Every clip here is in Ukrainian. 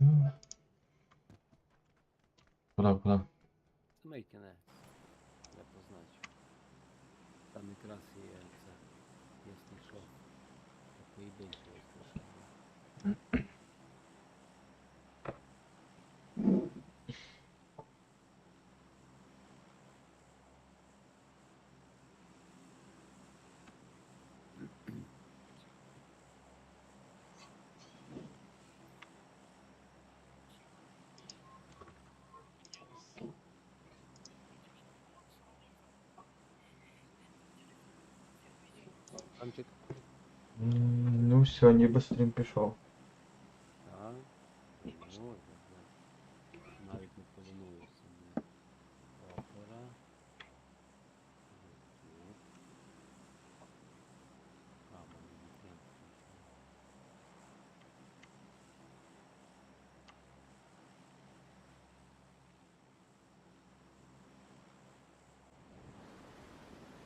М. Куда, куда? Самий кінець. Я позначу. Там якраз є це. Якщо що. то і Ну все, ніби стрім пішов. Так. Ну, я знаю. Навіть не повинуюся. ні. Опера. Ютуб. А, в мене не прям включено.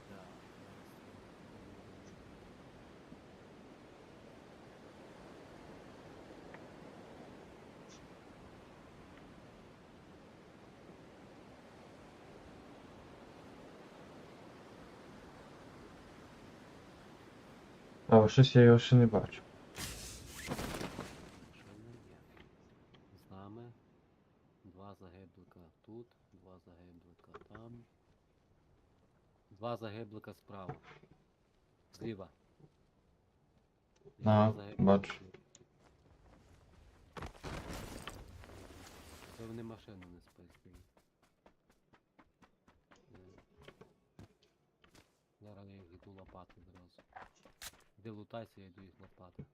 Так, зараз А, щось я його ще не бачу. З нами два загиблика тут, два загиблика там. Два загиблика справа. Зліва. Загиблика бачу. Це вони машину не спасли. Зараз я їх йду лопати. Де я йду їх лопати.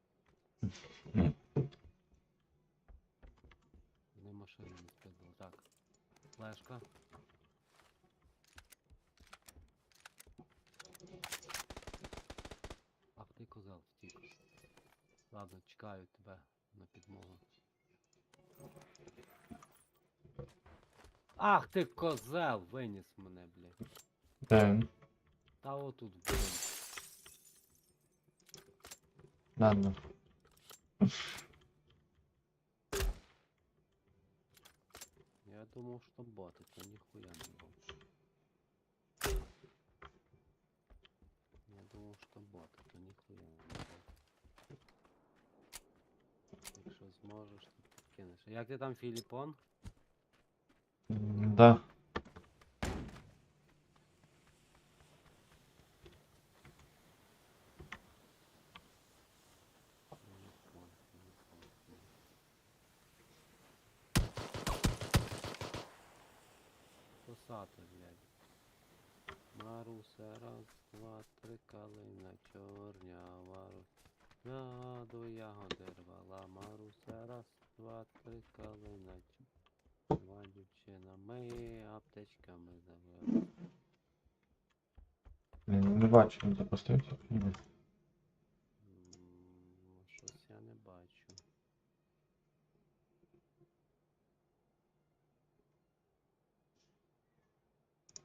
Вони машину не спасли. Так. Флешка. Ах ти козел втік. Ладно, чекаю тебе на підмогу. Ах ти козел! Виніс мене, блядь. Та отут, блін. Ладно. Я думав, що боти, то ніхуя не було. Я думав, що боти, то ніхуя не було. Якщо зможеш, то підкинеш. А Як ти там Філіпон? М, Да. Косати, блядь. Маруся, раз, два, три, калина чорнява. Ягоду ягоди рвала. Маруся, раз, два, три, калина чорнява. Дівчина, ми аптечками завели. Не бачу, запустився.